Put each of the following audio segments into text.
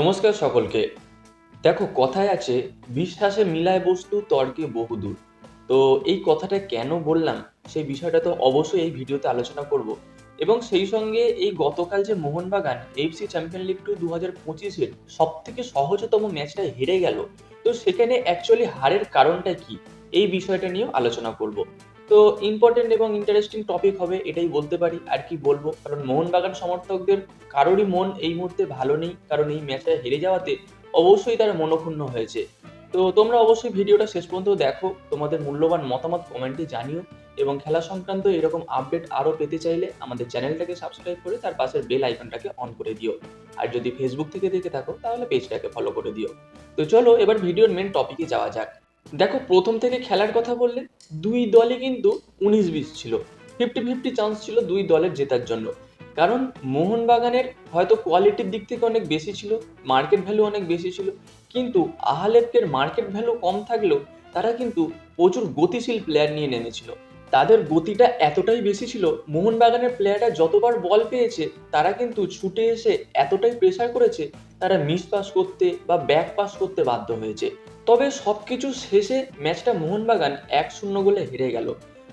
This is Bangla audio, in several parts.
নমস্কার সকলকে। দেখো, কথায় আছে, বিশ্বাসে মিলায় বস্তু, তর্কে বহুদূর। তো এই কথাটা কেন বললাম, সেই বিষয়টা তো অবশ্যই এই ভিডিওতে আলোচনা করব। এবং সেই সঙ্গে এই গতকাল যে Mohun Bagan, FC champion league two দু হাজার পঁচিশের সব থেকে সহজতম ম্যাচটা হেরে গেল, তো সেখানে অ্যাকচুয়ালি হারের কারণটা কি? এই বিষয়টা নিয়েও আলোচনা করব। তো ইম্পর্টেন্ট এবং ইন্টারেস্টিং টপিক হবে, এটাই বলতে পারি। আর কি বলব? কারণ মোহনবাগান সমর্থকদের, কারোরই মন এই মুহূর্তে ভালো নেই। কারণ এই ম্যাচটা হেরে যাওয়াতে অবশ্যই তারা মনক্ষুণ্ণ হয়েছে। তো তোমরা অবশ্যই ভিডিওটা শেষ পর্যন্ত দেখো। তোমাদের মূল্যবান মতামত কমেন্টে জানিও। এবং খেলা সংক্রান্ত এরকম আপডেট আরও পেতে চাইলে আমাদের চ্যানেলটাকে সাবস্ক্রাইব করে তার পাশের বেল আইকনটাকে অন করে দিও। আর যদি ফেসবুক থেকে দেখে থাকো, তাহলে পেজটাকে ফলো করে দিও। তো চলো, এবার ভিডিওর মেন টপিকে যাওয়া যাক। দেখো, প্রথম থেকে খেলার কথা বললে দুই দলই কিন্তু উনিশ বিশ ছিল। ফিফটি ফিফটি চান্স ছিল দুই দলের জেতার জন্য। কারণ মোহনবাগানের হয়তো কোয়ালিটির দিক থেকে অনেক বেশি ছিল মার্কেট ভ্যালু অনেক বেশি ছিল, কিন্তু আহালেপকের মার্কেট ভ্যালু কম থাকলেও তারা কিন্তু প্রচুর গতিশীল প্লেয়ার নিয়ে নেমেছিল। তাদের গতিটা এতটাই বেশি ছিল, মোহনবাগানের প্লেয়াররা যতবার বল পেয়েছে, তারা কিন্তু ছুটে এসে এতটাই প্রেশার করেছে, তারা মিস পাস করতে বা ব্যাক পাস করতে বাধ্য হয়েছে। তবে সবকিছু শেষে ম্যাচটা মোহনবাগান এক শূন্য গোলে হেরে গেল।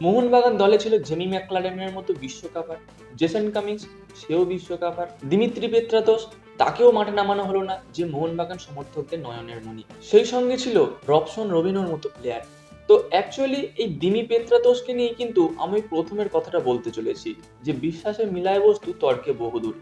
মোহনবাগান দলে ছিল জেমি ম্যাকলারেনের মতো বিশ্বকাপার, জেসন কামিংস, সেও বিশ্বকাপার, দিমিত্রি পেত্রাতোস তাকেও মাঠে নামানো হলো না যে মোহনবাগান সমর্থকদের নয়নের মণি। সেই সঙ্গে ছিল রবসন রবিনোর মতো প্লেয়ার তো অ্যাকচুয়ালি এই দিমি পেত্রাতোষকে নিয়ে কিন্তু আমি প্রথমের কথাটা বলতে চলেছি যে বিশ্বাসে মিলায় বস্তু তর্কে বহুদূর।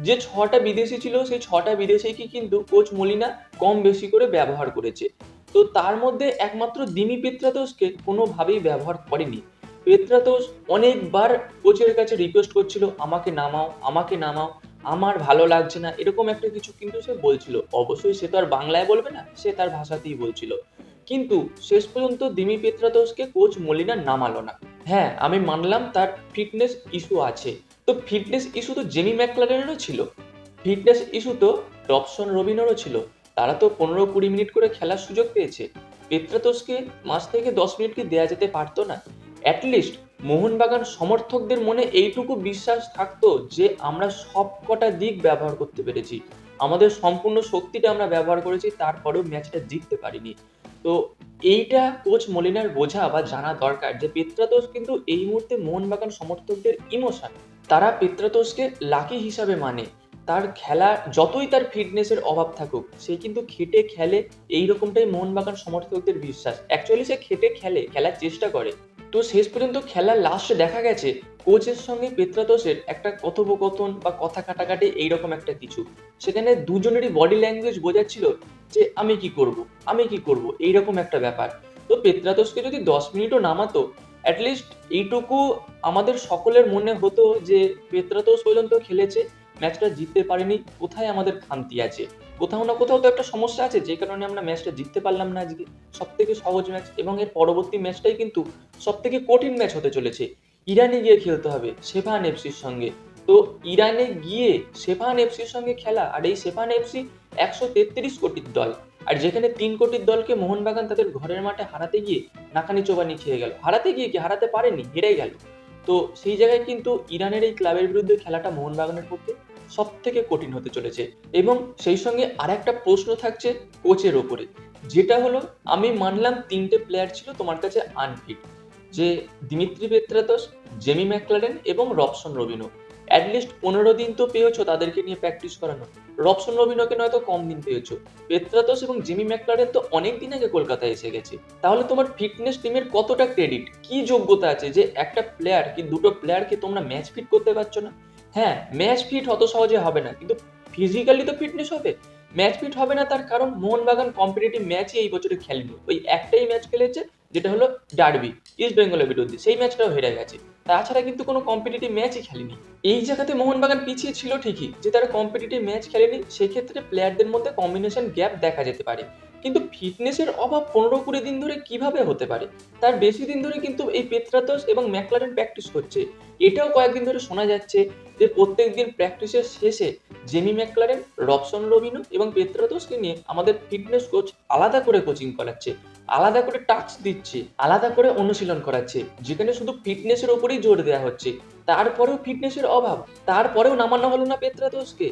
যে ছটা বিদেশি ছিল, সেই ছটা বিদেশিকে কিন্তু কোচ মলিনা কম বেশি করে ব্যবহার করেছে। তো তার মধ্যে একমাত্র দিমি পেত্রাতোসকে কোনোভাবেই ব্যবহার করেনি। পেত্রাতোস অনেকবার কোচের কাছে রিকোয়েস্ট করছিল, আমাকে নামাও আমাকে নামাও, আমার ভালো লাগছে না। এরকম একটা কিছু কিন্তু সে বলছিল। অবশ্যই সে তো আর বাংলায় বলবে না, সে তার ভাষাতেই বলছিল। কিন্তু শেষ পর্যন্ত দিমি পেত্রাতোসকে কোচ মলিনা নামালো না। হ্যাঁ আমি মানলাম তার ফিটনেস ইস্যু আছে। তো ফিটনেস ইস্যু তো জেমি ম্যাকলারেনেরও ছিল। ফিটনেস ইস্যু তো রবসন রবিনেরও ছিল। তারা তো পনেরো কুড়ি মিনিট করে খেলার সুযোগ পেয়েছে। পেত্রাতোসকে মাস থেকে দশ মিনিট কি দেওয়া যেতে পারতো না? অ্যাটলিস্ট মোহনবাগান সমর্থকদের মনে এইটুকু বিশ্বাস থাকতো যে আমরা সব কটা দিক ব্যবহার করতে পেরেছি। আমাদের সম্পূর্ণ শক্তিটা আমরা ব্যবহার করেছি, তারপরেও ম্যাচটা জিততে পারিনি। তো এইটা কোচ মলিনার বোঝা বা জানা দরকার যে পেত্রাতোষ কিন্তু এই মুহূর্তে মোহনবাগান সমর্থকদের ইমোশন। তারা পেত্রাতোষকে লাকি হিসাবে মানে। তার খেলা যতই তার ফিটনেসের অভাব থাকুক, সে কিন্তু খেটে খেলে এই রকমটাই মোহনবাগান সমর্থকদের বিশ্বাস। অ্যাকচুয়ালি সে খেটে খেলে, খেলার চেষ্টা করে। তো শেষ পর্যন্ত খেলার লাস্টে দেখা গেছে কোচের সঙ্গে পেত্রাতোসের একটা কথোপকথন বা কথা কাটাকাটি এইরকম একটা কিছু। সেখানে দুজনেরই বডি ল্যাঙ্গুয়েজ বোঝাচ্ছিল যে আমি কি করব, আমি কি করব, এইরকম একটা ব্যাপার। তো পেত্রাতোসকে যদি দশ মিনিটও নামাতো অ্যাটলিস্ট এইটুকু আমাদের সকলের মনে হতো যে পেত্রাতোস পর্যন্ত খেলেছে। ম্যাচটা জিততে পারেনি, কোথায় আমাদের খান্তি আছে? কোথাও না কোথাও তো একটা সমস্যা আছে, যে কারণে আমরা ম্যাচটা জিততে পারলাম না আজকে। সব থেকে সহজ ম্যাচ এবং এর পরবর্তী ম্যাচটাই কিন্তু সব থেকে কঠিন ম্যাচ হতে চলেছে। ইরানে গিয়ে খেলতে হবে সেফান এফসির সঙ্গে। তো ইরানে গিয়ে সেফান এফসির সঙ্গে খেলা, আর এই সেফান এফসি একশো তেত্রিশ কোটির দল। আর যেখানে তিন কোটির দলকে মোহনবাগান তাদের ঘরের মাঠে হারাতে গিয়ে নাকানি চোবানি খেয়ে গেল। হারাতে গিয়ে কি? হারাতে পারেনি হেরে গেল। তো সেই জায়গায় কিন্তু ইরানের এই ক্লাবের বিরুদ্ধে খেলাটা মোহনবাগানের পক্ষে সব থেকে কঠিন হতে চলেছে। এবং সেই সঙ্গে আর একটা প্রশ্ন থাকছে কোচের ওপরে। যেটা হলো, আমি মানলাম তিনটে প্লেয়ার ছিল তোমার কাছে আনফিট যে দিমিত্রি পেত্রাতস জেমি ম্যাকলারেন এবং রবসন রবিনো অ্যাটলিস্ট পনেরো দিন তো পেয়েছ তাদেরকে নিয়ে প্র্যাকটিস করানো। রবসন রবিনোকে নয়তো কম দিন পেয়েছ। পেত্রাতস এবং জেমি ম্যাকলারেন তো অনেক দিন আগে কলকাতায় এসে গেছে। তাহলে তোমার ফিটনেস টিমের কতটা ক্রেডিট কি যোগ্যতা আছে যে একটা প্লেয়ার কি দুটো প্লেয়ারকে তোমরা ম্যাচ ফিট করতে পারছ না? হ্যাঁ ম্যাচ ফিট অত সহজে হবে না, কিন্তু ফিজিক্যালি তো ফিটনেস হবে। ম্যাচ ফিট হবে না তার কারণ মোহনবাগান কম্পিটিটিভ ম্যাচই এই বছরে খেলেনি। ওই একটাই ম্যাচ খেলেছে, যেটা হলো ডার্বি ইস্ট বেঙ্গলের বিরুদ্ধে সেই ম্যাচটাও হেরে গেছে। তাছাড়া কিন্তু কোনো কম্পিটিটিভ ম্যাচই খেলেনি। এই জায়গাতে মোহনবাগান পিছিয়ে ছিল ঠিকই, যে তারা কম্পিটিটিভ ম্যাচ খেলেনি, সেক্ষেত্রে প্লেয়ারদের মধ্যে কম্বিনেশন গ্যাপ দেখা যেতে পারে। কিন্তু ফিটনেসের অভাব পনেরো কুড়ি দিন ধরে কীভাবে হতে পারে? তার বেশি দিন ধরে কিন্তু এই পেত্রাতস এবং ম্যাকলারেন প্র্যাকটিস করছে এটাও কয়েকদিন ধরে শোনা যাচ্ছে যে প্রত্যেক দিন প্র্যাকটিসের শেষে জেমি ম্যাকলারেন, রবসন রবিনো এবং পেত্রাতোসকে নিয়ে আমাদের ফিটনেস কোচ আলাদা করে কোচিং করাচ্ছে, আলাদা করে টাস্ক দিচ্ছে, আলাদা করে অনুশীলন করাচ্ছে, যেখানে শুধু ফিটনেসের ওপরেই জোর দেওয়া হচ্ছে। তারপরেও ফিটনেসের অভাব, তারপরেও নামানো হলো না পেত্রাতোসকে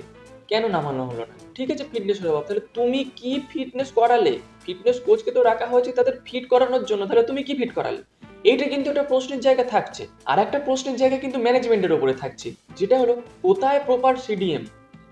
কেন নামানো হলো না? ঠিক আছে ফিটনেসের অভাব তাহলে তুমি কি ফিটনেস করালে? ফিটনেস কোচকে তো রাখা হয়েছে তাদের ফিট করানোর জন্য। তাহলে তুমি কি ফিট করালে? এইটা কিন্তু একটা প্রশ্নের জায়গা থাকছে। আর একটা প্রশ্নের জায়গা কিন্তু ম্যানেজমেন্টের উপরে থাকছে। যেটা হলো, কোথায় প্রপার সিডিএম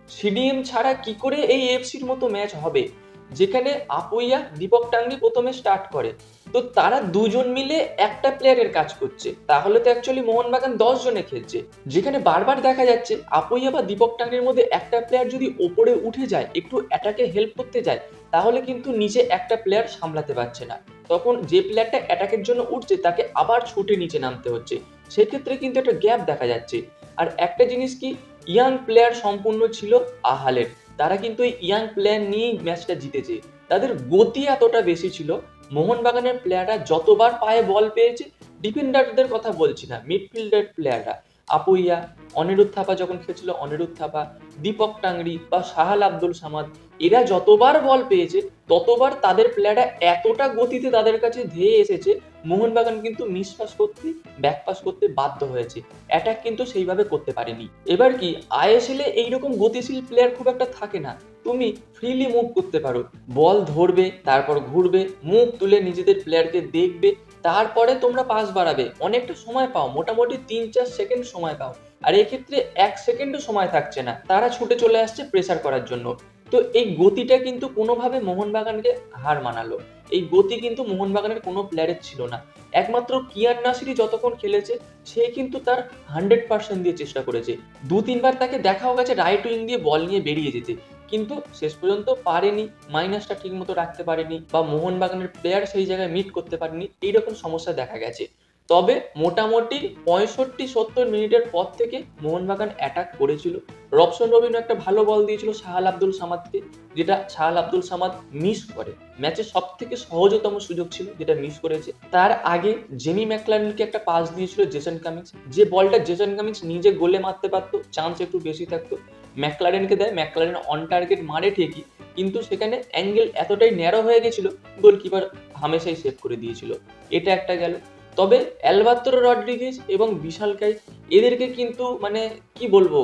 সিডিএম ছাড়া কি করে এই এফসির মতো ম্যাচ হবে? যেখানে আপুইয়া, দীপক টাঙ্গি প্রথমে স্টার্ট করে। তো তারা দুজন মিলে একটা প্লেয়ারের কাজ করছে। তাহলে তো অ্যাকচুয়ালি মোহনবাগান দশ জনে খেলছে। যেখানে বারবার দেখা যাচ্ছে, আপুইয়া বা দীপক টাঙ্গির মধ্যে একটা প্লেয়ার যদি ওপরে উঠে যায়, একটু অ্যাটাকে হেল্প করতে যায়, তাহলে কিন্তু নিচে একটা প্লেয়ার সামলাতে পারছে না। তখন যে প্লেয়ারটা অ্যাটাকের জন্য উঠছে, তাকে আবার ছুটে নিচে নামতে হচ্ছে। সেক্ষেত্রে কিন্তু একটা গ্যাপ দেখা যাচ্ছে। আর একটা জিনিস কি ইয়াং প্লেয়ার সম্পূর্ণ ছিল আহালের। তারা কিন্তু এই ইয়াং প্লেয়ার নিয়েই ম্যাচটা জিতেছে। তাদের গতি এতটা বেশি ছিল, মোহনবাগানের প্লেয়াররা যতবার পায়ে বল পেয়েছে ডিফেন্ডারদের কথা বলছি না মিডফিল্ডার প্লেয়াররা আপুইয়া, অনিরুদ্ধ থাপা যখন খেলছিল, অনিরুদ্ধ থাপা, দীপক টাংরি বা সাহাল আব্দুল সামাদ, এরা যতবার বল পেয়েছে, ততবার তাদের প্লেয়াররা এতটা গতিতে তাদের কাছে ধেয়ে এসেছে মোহনবাগান কিন্তু মিস পাস করতে ব্যাক পাস করতে বাধ্য হয়েছে। অ্যাটাক কিন্তু সেইভাবে করতে পারেনি। এবার কি, আইএসএল এইরকম গতিশীল প্লেয়ার খুব একটা থাকে না। তুমি ফ্রিলি মুভ করতে পারো। বল ধরবে, তারপর ঘুরবে, মুখ তুলে নিজেদের প্লেয়ারকে দেখবে, তারপরে তোমরা পাস বাড়াবে। অনেকটা সময় পাও, মোটামুটি তিন চার সেকেন্ড সময় পাও। আর এক্ষেত্রে এক সেকেন্ডও সময় থাকছে না। তারা ছুটে চলে আসছে প্রেসার করার জন্য। তো এই গতিটা কিন্তু কোনোভাবে মোহনবাগানকে হার মানালো। এই গতি কিন্তু মোহনবাগানের কোনো প্লেয়ারের ছিল না। একমাত্র কিয়ান নাসিরি যতক্ষণ খেলেছে, সে কিন্তু তার হান্ড্রেড পার্সেন্ট দিয়ে চেষ্টা করেছে। দু তিনবার তাকে দেখাও গেছে রাইট উইং দিয়ে বল নিয়ে বেরিয়ে যেতে। কিন্তু শেষ পর্যন্ত পারেনি মাইনাসটা ঠিক মতো রাখতে পারেনি বা মোহনবাগানের প্লেয়ার সেই জায়গায় মিট করতে পারেনি, এইরকম সমস্যা দেখা গেছে। তবে মোটামুটি পঁয়ষট্টি সত্তর মিনিটের পর থেকে মোহনবাগান অ্যাটাক করেছিল। রবসন রবিন একটা ভালো বল দিয়েছিল শাহাল আব্দুল সামাদকে, যেটা শাহাল আব্দুল সামাদ মিস করে। ম্যাচের সব থেকে সহজতম সুযোগ ছিল যেটা মিস করেছে। তার আগে জেমি ম্যাকলারনকে একটা পাস দিয়েছিল জেসন কামিংস। যে বলটা জেসন কামিংস নিজে গোলে মারতে পারতো চান্স একটু বেশি থাকতো। ম্যাকলারেনকে দেয় ম্যাকলারেন অন টার্গেট মারে ঠিকই, কিন্তু সেখানে অ্যাঙ্গেল এতটাই ন্যারো হয়ে গেছিল গোলকিপার হামেশাই সেভ করে দিয়েছিল। এটা একটা গেল। তবে অ্যালবাত্তর রড্রিগেজ এবং বিশালকাই এদেরকে কিন্তু মানে কি বলব,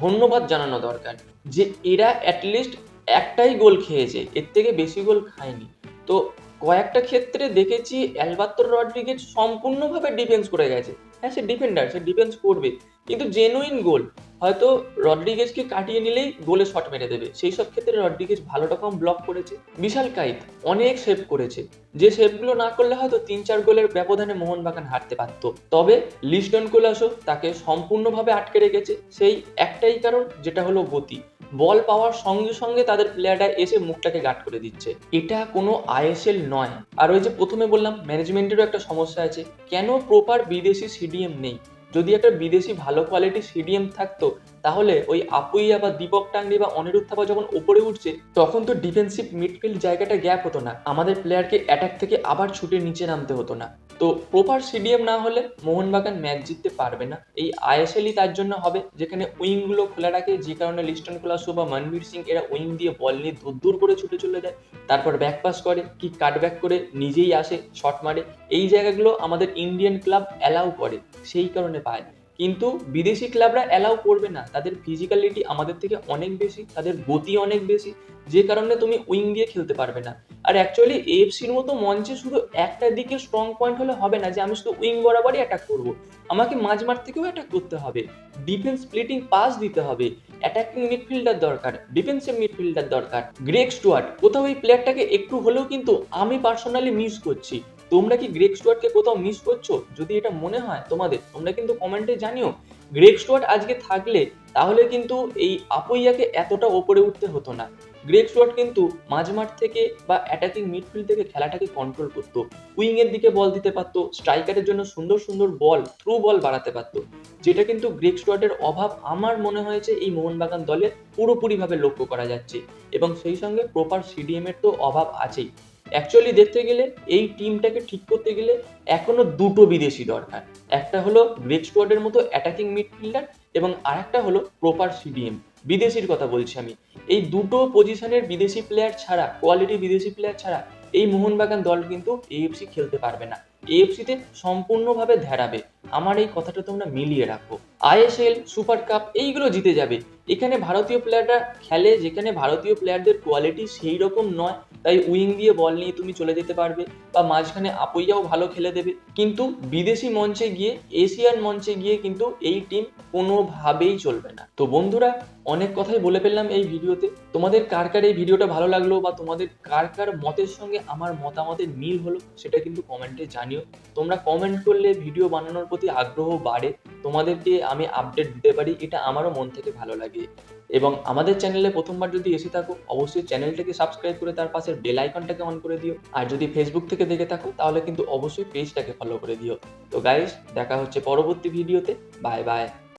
ধন্যবাদ জানানো দরকার যে এরা অ্যাটলিস্ট একটাই গোল খেয়েছে, এর থেকে বেশি গোল খায়নি। তো কয়েকটা ক্ষেত্রে দেখেছি অ্যালবাত্তর রড্রিগেজ সম্পূর্ণভাবে ডিফেন্স করে গেছে। হ্যাঁ সে ডিফেন্ডার সে ডিফেন্স করবে, কিন্তু জেনুইন গোল হয়তো রড্রিগেজকে কাটিয়ে নিলেই গোলে শট মেরে দেবে। সেই সব ক্ষেত্রে রড্রিগেজ ভালো রকম ব্লক করেছে। বিশাল কাইত অনেক সেভ করেছে। যে সেভগুলো না করলে হয়তো তিন চার গোলের ব্যবধানে মোহনবাগান হারতে পারত। তবে লিস্টন কোলাসো তাকে সম্পূর্ণভাবে আটকে রেখেছে। সেই একটাই কারণ, যেটা হলো গতি। বল পাওয়ার সঙ্গে সঙ্গে তাদের প্লেয়াররা এসে মুখটাকে গার্ড করে দিচ্ছে। এটা কোনো আইএসএল নয়। আর ওই যে প্রথমে বললাম ম্যানেজমেন্টেরও একটা সমস্যা আছে। কেন প্রপার বিদেশি সিডিএম নেই? যদি একটা বিদেশি ভালো কোয়ালিটি সিডিএম থাকতো তাহলে ওই আপুইয়া বা দীপক টাঙ্গি বা অনিরুদ্ধ থাপা যখন ওপরে উঠছে, তখন তো ডিফেন্সিভ মিডফিল্ড জায়গাটা গ্যাপ হতো না। আমাদের প্লেয়ারকে অ্যাটাক থেকে আবার ছুটে নিচে নামতে হতো না। তো প্রপার সিডিএম না হলে মোহনবাগান ম্যাচ জিততে পারবে না। এই আইএসএলই তার জন্য হবে, যেখানে উইংগুলো খোলা রাখে, যে কারণে লিস্টন ক্লাসো বা মনবীর সিং এরা উইং দিয়ে বল নিয়ে দূর দূর করে ছুটে চলে যায়। তারপর ব্যাক পাস করে কি কাট ব্যাক করে নিজেই আসে শট মারে। এই জায়গাগুলো আমাদের ইন্ডিয়ান ক্লাব অ্যালাউ করে, সেই কারণে পায়। কিন্তু বিদেশি ক্লাবরা অ্যালাউ করবে না। তাদের ফিজিক্যালিটি আমাদের থেকে অনেক বেশি, তাদের গতি অনেক বেশি, যে কারণে তুমি উইং দিয়ে খেলতে পারবে না। আর অ্যাকচুয়ালি এফসির মতো মঞ্চে শুধু একটা দিকে স্ট্রং পয়েন্ট হলে হবে না যে আমি শুধু উইং বরাবরই অ্যাটাক করব। আমাকে মাঝ মাঠ থেকেও অ্যাটাক করতে হবে। ডিফেন্স স্প্লিটিং পাস দিতে হবে। অ্যাটাকিং মিডফিল্ডার দরকার ডিফেন্সিভ মিডফিল্ডার দরকার। গ্রেক স্টুয়ার্ট কোথাও এই প্লেয়ারটাকে একটু হলেও কিন্তু আমি পার্সোনালি মিস করছি। তোমরা কি গ্রেক স্টুয়ার্টকে কোথাও মিস করছ? যদি এটা মনে হয় তোমাদের, তোমরা কিন্তু কমেন্টে জানিও। গ্রেক স্টুয়ার্ট আজকে থাকলে তাহলে কিন্তু এই আপুইয়াকে এতটা ওপরে উঠতে হতো না। গ্রেক স্টুয়ার্ট কিন্তু মাঝমাঠ থেকে বা অ্যাটাকিং মিডফিল্ড থেকে খেলাটাকে কন্ট্রোল করতো। উইং এর দিকে বল দিতে পারতো স্ট্রাইকারের জন্য সুন্দর সুন্দর বল থ্রু বল বাড়াতে পারতো। যেটা কিন্তু গ্রেক স্টুয়ার্টের অভাব আমার মনে হয়েছে এই মোহনবাগান দলে পুরোপুরিভাবে লক্ষ্য করা যাচ্ছে। এবং সেই সঙ্গে প্রপার সিডিএম এর তো অভাব আছেই। অ্যাকচুয়ালি দেখতে গেলে এই টিমটাকে ঠিক করতে গেলে এখনও দুটো বিদেশি দরকার। একটা হলো গ্রেক স্কোয়াডের মতো অ্যাটাকিং মিডফিল্ডার এবং আরেকটা হলো প্রপার সিডিএম বিদেশির কথা বলছি আমি। এই দুটো পজিশনের বিদেশি প্লেয়ার ছাড়া কোয়ালিটি বিদেশি প্লেয়ার ছাড়া এই মোহনবাগান দল কিন্তু এএফসি খেলতে পারবে না। এএফসিতে সম্পূর্ণভাবে ধ্যারাবে আমার এই কথাটা তোমরা মিলিয়ে রাখো। আইএসএল সুপার কাপ এইগুলো জিতে যাবে। এখানে ভারতীয় প্লেয়াররা খেলে যেখানে ভারতীয় প্লেয়ারদের কোয়ালিটি সেই রকম নয় তাই উইং দিয়ে বল নিয়ে তুমি চলে যেতে পারবে বা মাঝখানে আপুইয়াও ভালো খেলে দেবে। কিন্তু বিদেশি মঞ্চে গিয়ে, এশিয়ান মঞ্চে গিয়ে কিন্তু এই টিম কোনোভাবেই চলবে না। তো বন্ধুরা, অনেক কথাই বলে ফেললাম এই ভিডিওতে। তোমাদের কার কার এই ভিডিওটা ভালো লাগল বা তোমাদের কার কার মতের সঙ্গে আমার মতামতের মিল হলো, সেটা কিন্তু কমেন্টে জানিও। তোমরা কমেন্ট করলে ভিডিও বানানোর প্রতি আগ্রহ বাড়ে। তোমাদেরকে আমি আপডেট দিতে পারি, এটা আমারও মন থেকে ভালো লাগে। এবং আমাদের চ্যানেলে প্রথমবার যদি এসে থাকো, অবশ্যই চ্যানেলটাকে সাবস্ক্রাইব করে তার পাশের বেল আইকনটাকে অন করে দিও। আর যদি ফেসবুক থেকে দেখে থাকো, তাহলে কিন্তু অবশ্যই পেজটাকে ফলো করে দিও। তো গাইস দেখা হচ্ছে পরবর্তী ভিডিওতে বাই বাই